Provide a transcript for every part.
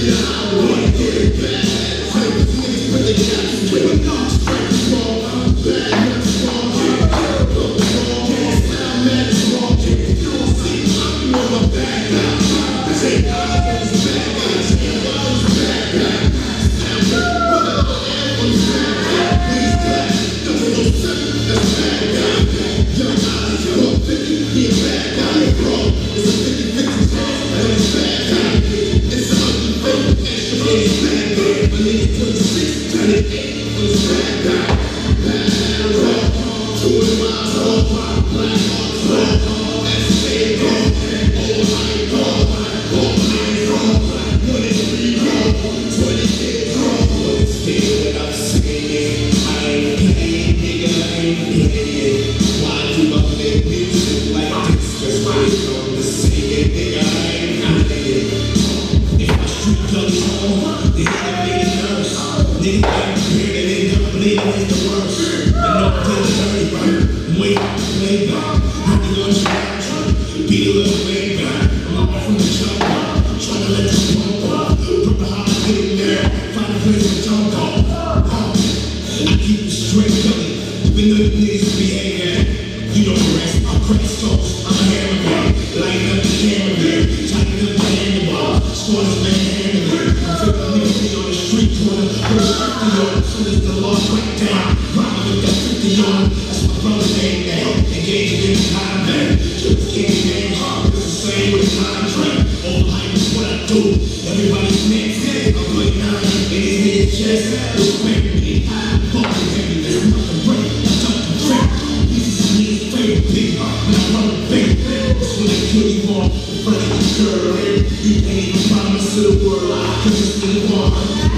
One guy. My nigga 26, up, is the worst. I know I'm telling dirty, right? Wait, way back. Really on track, beat a little way back. I'm out from the jump, trying to let this pump up. Purple how I get in there, find a place to jump off. I keep it straight gully, even though the niggas be hating. Uh, you the rest, I'm crazy sauce, a 50 on the law break down, rhyme with that 50 on that's my brother's name now, engage in the time man, just name hard, it's the same with contract, all hype is what I do, everybody's next, I'm putting nine in his chest, the girl. You ain't even promise to the world, I cause it's still one.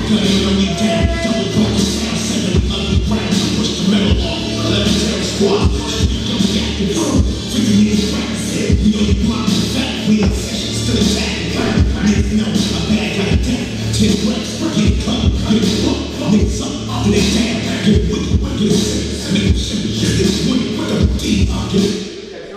Cutting on you down, double broken sound, seven ugly rounds, push the metal off, legendary squad. Come back and forth, figure you need practice it. We only pop the fact, we in sessions to the tag. Niggas know a bad guy down, ten reps, get cut, get fucked, niggas up, do they down, get wicked, get sick, niggas shit, get this money, double D, get it.